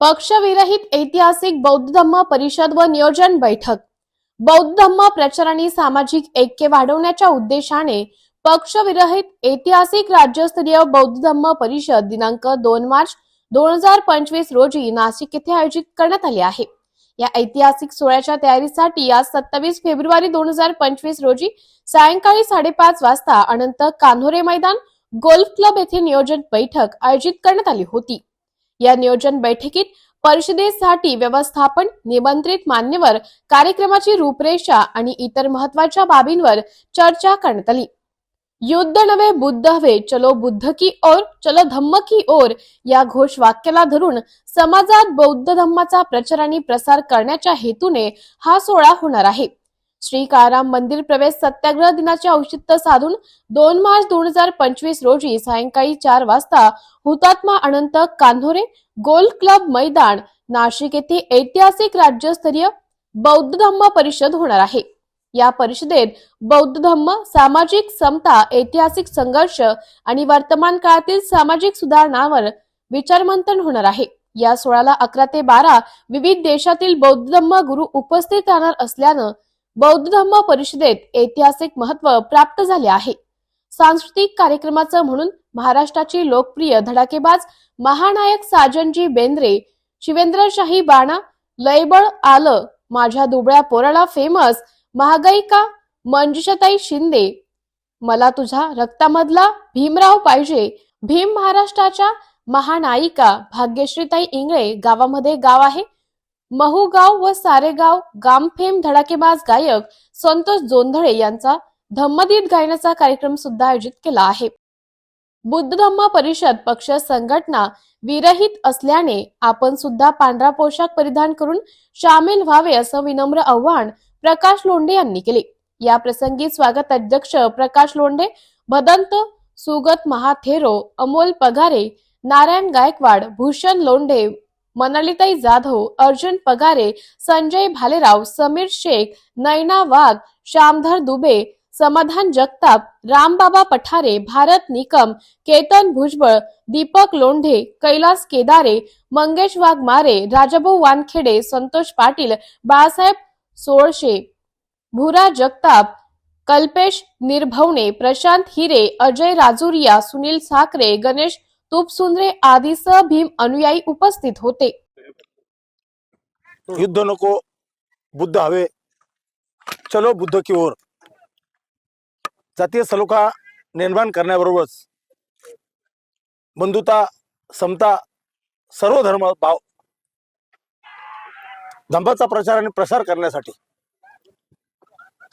पक्षविरहित ऐतिहासिक बौद्ध धम्म परिषद व नियोजन बैठक. बौद्ध धम्म प्रचार आणि सामाजिक ऐक्य वाढवण्याच्या उद्देशाने पक्षविरहित ऐतिहासिक राज्यस्तरीय बौद्ध धम्म परिषद दिनांक दोन मार्च दोन हजार पंचवीस रोजी नाशिक येथे आयोजित करण्यात आली आहे. या ऐतिहासिक सोहळ्याच्या तयारीसाठी आज सत्तावीस फेब्रुवारी दोन हजार पंचवीस रोजी सायंकाळी साडेपाच वाजता अनंत कान्होरे मैदान गोल्फ क्लब येथे नियोजन बैठक आयोजित करण्यात आली होती. या नियोजन बैठकीत परिषदेसाठी व्यवस्थापन निमंत्रित मान्यवर कार्यक्रमाची रूपरेषा आणि इतर महत्त्वाच्या बाबींवर चर्चा करण्यात आली. युद्ध नवे बुद्ध हवे चलो बुद्ध की ओर चलो धम्म की ओर या घोष वाक्याला धरून समाजात बौद्ध धम्माचा प्रचार आणि प्रसार करण्याच्या हेतूने हा सोहळा होणार आहे. श्रीकाराम मंदिर प्रवेश सत्याग्रह दिनाचे औचित्य साधून दोन मार्च दोन हजार पंचवीस रोजी सायंकाळी चार वाजता हुतात्मा अनंत कान्होरे गोल क्लब मैदान नाशिक येथे ऐतिहासिक राज्यस्तरीय बौद्ध धम्म परिषद होणार आहे. या परिषदेत बौद्ध धम्म सामाजिक समता ऐतिहासिक संघर्ष आणि वर्तमान काळातील सामाजिक सुधारणावर विचारमंथन होणार आहे. या सोहळ्याला अकरा ते बारा विविध देशातील बौद्ध धम्म गुरु उपस्थित राहणार असल्यानं बौद्ध धम्म परिषदेत ऐतिहासिक महत्त्व प्राप्त झाले आहे. सांस्कृतिक कार्यक्रमाचं म्हणून महाराष्ट्राची लोकप्रिय धडाकेबाज महानायक साजनजी बेंद्रे शिवेंद्रशाही बाणा लयबळ आलं माझ्या दुबळ्या पोराला फेमस महागाईका मंजुषाताई शिंदे. मला तुझा रक्तामधला भीमराव पाहिजे. भीम महाराष्ट्राच्या महानायिका भाग्यश्रीताई इंगळे गावामध्ये गाव आहे. महूगाव व सारेगाव गामफेम धडाकेबाज गायक संतोष जोंधळे यांचा धम्मदीप गायनाचा कार्यक्रम सुद्धा आयोजित केला आहे. बुद्ध धम्म परिषद पक्ष संघटना विरहित असल्याने आपण सुद्धा पांढरा पोशाख परिधान करून सामील व्हावे असं विनम्र आव्हान प्रकाश लोंढे यांनी केले. या प्रसंगी स्वागत अध्यक्ष प्रकाश लोंढे भदंत सुगत महाथेरो अमोल पगारे नारायण गायकवाड भूषण लोंढे मनालीताई जाधव अर्जुन पगारे संजय भालेराव समीर शेख नैना वाघ श्यामधर दुबे समाधान जगताप रामबाबा पठारे भारत निकम केतन भुजबळ दीपक लोंढे कैलास केदारे मंगेश वाघमारे राजाभाऊ वानखेडे संतोष पाटील बाळासाहेब सोळशे भुरा जगताप कल्पेश निर्भवणे प्रशांत हिरे अजय राजुरिया सुनील साखरे गणेश तुपसुंद्रे आदीसह भीम अनुयायी उपस्थित होते. युद्ध नको बुद्ध हवे. चलो बुद्ध की ओर. जातीय सलोखा निर्माण करण्याबरोबरच बंधुता समता सर्व धर्म भाव धंबाचा प्रचार आणि प्रसार करण्यासाठी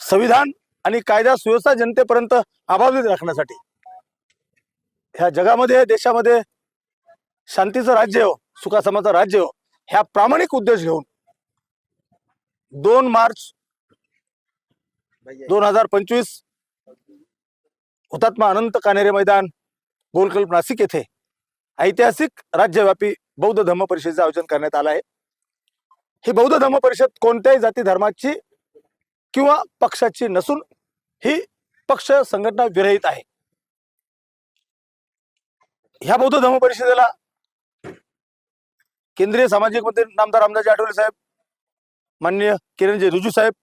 संविधान आणि कायदा सुव्यवस्था जनतेपर्यंत अबाधित राखण्यासाठी ह्या जगामध्ये देशामध्ये शांतीचं राज्य हो सुखासमाचं राज्य हो. ह्या प्रामाणिक उद्देश घेऊन दोन मार्च दोन हजार पंचवीस हुतात्मा अनंत कानेरे मैदान गोलकल्प नाशिक येथे ऐतिहासिक राज्यव्यापी बौद्ध धम्म परिषदेचे आयोजन करण्यात आलं आहे. ही बौद्ध धम्म परिषद कोणत्याही जाती धर्माची किंवा पक्षाची नसून ही पक्ष संघटना विरहित आहे. ह्या बौद्ध धर्म परिषदेला केंद्रीय सामाजिक मंत्री नामदार रामदासजी आठवले साहेब माननीय किरणजी रुजू साहेब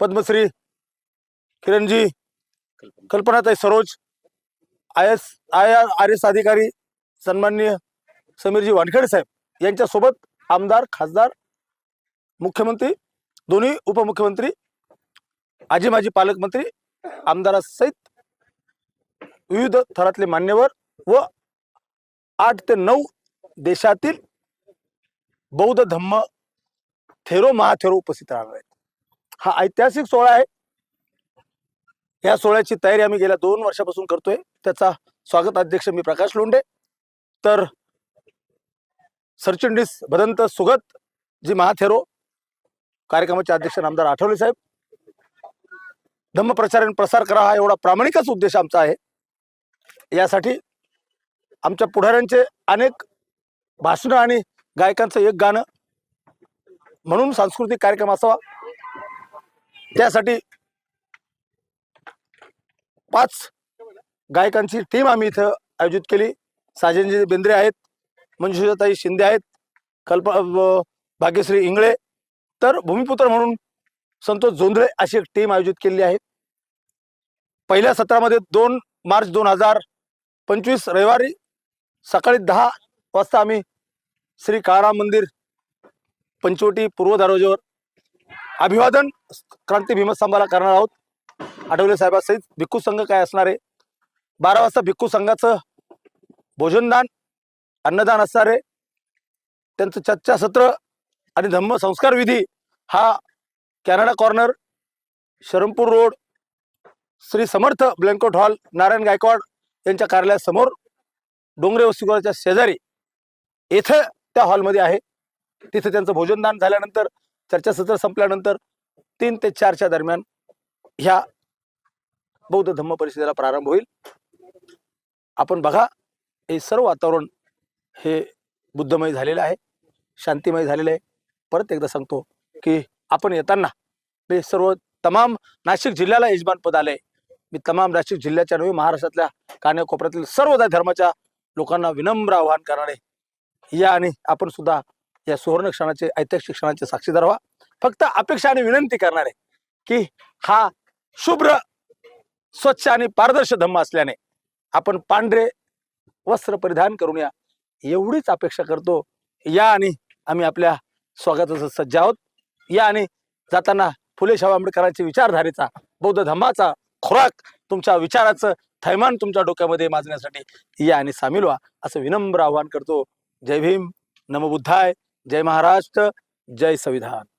पद्मश्री किरणजी कल्पनाताई Saroj I S I R R S अधिकारी सन्माननीय समीरजी वानखेडे साहेब यांच्यासोबत आमदार खासदार मुख्यमंत्री दोन्ही उपमुख्यमंत्री आजी माजी पालकमंत्री आमदारासहित विविध थरातले मान्यवर व आठ ते नऊ देशातील बौद्ध धम्म थेरो महाथेरो उपस्थित राहणार आहेत. हा ऐतिहासिक सोहळा आहे. या सोहळ्याची तयारी आम्ही गेल्या दोन वर्षापासून करतोय. त्याचा स्वागत अध्यक्ष मी प्रकाश लोंडे तर सरचिटणीस भदंत सुगत जी महाथेरो कार्यक्रमाचे अध्यक्ष नामदार आठवले साहेब. धम्म प्रचार आणि प्रसार करा हा एवढा प्रामाणिकच उद्देश आमचा आहे. यासाठी आमच्या पुढाऱ्यांचे अनेक भाषणं आणि गायकांचं एक गाणं म्हणून सांस्कृतिक कार्यक्रम असावा. त्यासाठी पाच गायकांची टीम आम्ही इथं आयोजित केली. साजनजी बेंद्रे आहेत मंजुषाताई शिंदे आहेत कल्प भाग्यश्री इंगळे तर भूमिपुत्र म्हणून संतोष जोंधळे अशी एक टीम आयोजित केलेली आहे. पहिल्या सत्रामध्ये दोन मार्च दोन हजार पंचवीस रविवारी सकाळी दहा वाजता आम्ही श्री काळाराम मंदिर पंचवटी पूर्व दरवाजेवर अभिवादन क्रांती भीमस्तंभाला करणार आहोत. आठवले साहेबासहित भिक्खू संघ काय असणार आहे? बारा वाजता भिक्खू संघाचं भोजनदान अन्नदान असणार आहे. त्यांचं चर्चासत्र आणि धम्म संस्कार विधी हा Canada corner Sharampur road Shri Samarth banquet hall Narayan Gaikwad यांच्या कार्यालयासमोर डोंगरे वस्तीगृहाच्या शेजारी येथे त्या हॉलमध्ये आहे. तिथे त्यांचं भोजनदान झाल्यानंतर चर्चासत्र संपल्यानंतर तीन ते चारच्या दरम्यान ह्या बौद्ध धम्म परिषदेला प्रारंभ होईल. आपण बघा हे सर्व वातावरण हे बुद्धमय झालेलं आहे शांतिमय झालेलं आहे. परत एकदा सांगतो की आपण येताना हे सर्व तमाम नाशिक जिल्ह्याला यजमानपद आलंय. मी तमाम नाशिक जिल्ह्याच्या नव्हे महाराष्ट्रातल्या कान्याकोपऱ्यातील सर्व धर्माच्या लोकांना विनम्र आवाहन करणारे. या आणि आपण सुद्धा या सुवर्ण क्षणाचे ऐतिहासिक क्षणाचे साक्षीदार व्हा फक्त अपेक्षा आणि विनंती करणारे की हा शुभ्र स्वच्छ आणि पारदर्शक धम्म असल्याने आपण पांढरे वस्त्र परिधान करून या एवढीच अपेक्षा करतो. या आणि आम्ही आपल्या स्वागताचं सज्ज आहोत. या आणि जाताना फुले शाहू आंबेडकरांच्या विचारधारेचा बौद्ध धम्माचा खुराक तुमच्या विचाराचं थैमान तुमच्या डोक्यामध्ये माजण्यासाठी या आणि सामील व्हा असं विनम्र आवाहन करतो. जय भीम नमबुद्धाय जय महाराष्ट्र जय संविधान.